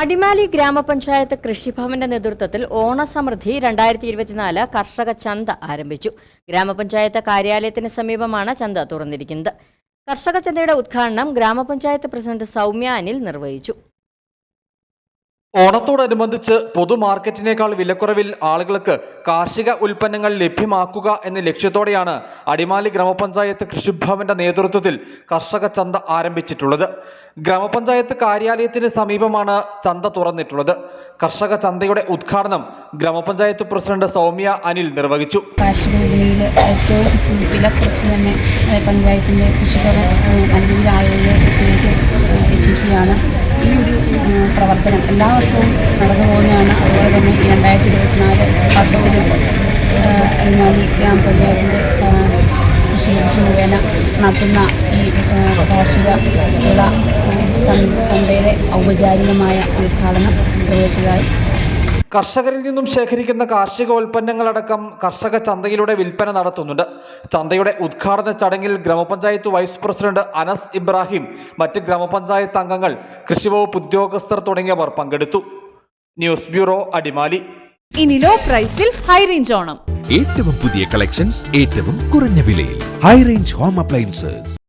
അടിമാലി ഗ്രാമപഞ്ചായത്ത് കൃഷിഭവന്റെ നേതൃത്വത്തിൽ ഓണസമൃദ്ധി രണ്ടായിരത്തി ഇരുപത്തിനാല് കർഷക ചന്ത ആരംഭിച്ചു. ഗ്രാമപഞ്ചായത്ത് കാര്യാലയത്തിന് സമീപമാണ് ചന്ത തുറന്നിരിക്കുന്നത്. കർഷക ചന്തയുടെ ഉദ്ഘാടനം ഗ്രാമപഞ്ചായത്ത് പ്രസിഡന്റ് സൗമ്യ അനിൽ നിർവഹിച്ചു. ഓണത്തോടനുബന്ധിച്ച് പൊതുമാർക്കറ്റിനേക്കാൾ വിലക്കുറവിൽ ആളുകൾക്ക് കാർഷിക ഉൽപ്പന്നങ്ങൾ ലഭ്യമാക്കുക എന്ന ലക്ഷ്യത്തോടെയാണ് അടിമാലി ഗ്രാമപഞ്ചായത്ത് കൃഷിഭവന്റെ നേതൃത്വത്തിൽ കർഷക ചന്ത ആരംഭിച്ചിട്ടുള്ളത്. ഗ്രാമപഞ്ചായത്ത് കാര്യാലയത്തിന് സമീപമാണ് ചന്ത തുറന്നിട്ടുള്ളത്. കർഷക ചന്തയുടെ ഉദ്ഘാടനം ഗ്രാമപഞ്ചായത്ത് പ്രസിഡന്റ് സൗമ്യ അനിൽ നിർവഹിച്ചു. കാർഷിക വില പ്രവർത്തനം. എല്ലാ വർഷവും നടന്നു പോകുന്നതാണ്. അതുപോലെ തന്നെ ഈ രണ്ടായിരത്തി ഇരുപത്തിനാല് വർഷത്തിലും ഏഹ്, അടിമാലി ഗ്രാമപഞ്ചായത്തിന്റെ കൃഷി മുഖേന നടത്തുന്ന ഈ കാർഷിക വിള ചന്തയുടെ ഔപചാരികമായ ഉദ്ഘാടനം നിർവഹിച്ചതായി കർഷകരിൽ നിന്നും ശേഖരിക്കുന്ന കാർഷികോൽപ്പന്നങ്ങളടക്കം കർഷക ചന്തയിലൂടെ വിൽപ്പന നടത്തുന്നുണ്ട്. ചന്തയുടെ ഉദ്ഘാടന ചടങ്ങിൽ ഗ്രാമപഞ്ചായത്ത് വൈസ് പ്രസിഡന്റ് അനസ് ഇബ്രാഹിം മറ്റ് ഗ്രാമപഞ്ചായത്ത് അംഗങ്ങൾ കൃഷിവകുപ്പ് ഉദ്യോഗസ്ഥർ തുടങ്ങിയവർ പങ്കെടുത്തു. News bureau Adimali. ഇനി ലോ പ്രൈസിൽ ഹൈ റേഞ്ച് ഓണം. ഏറ്റവും പുതിയ കളക്ഷൻസ് ഏറ്റവും കുറഞ്ഞ വിലയിൽ. High range home appliances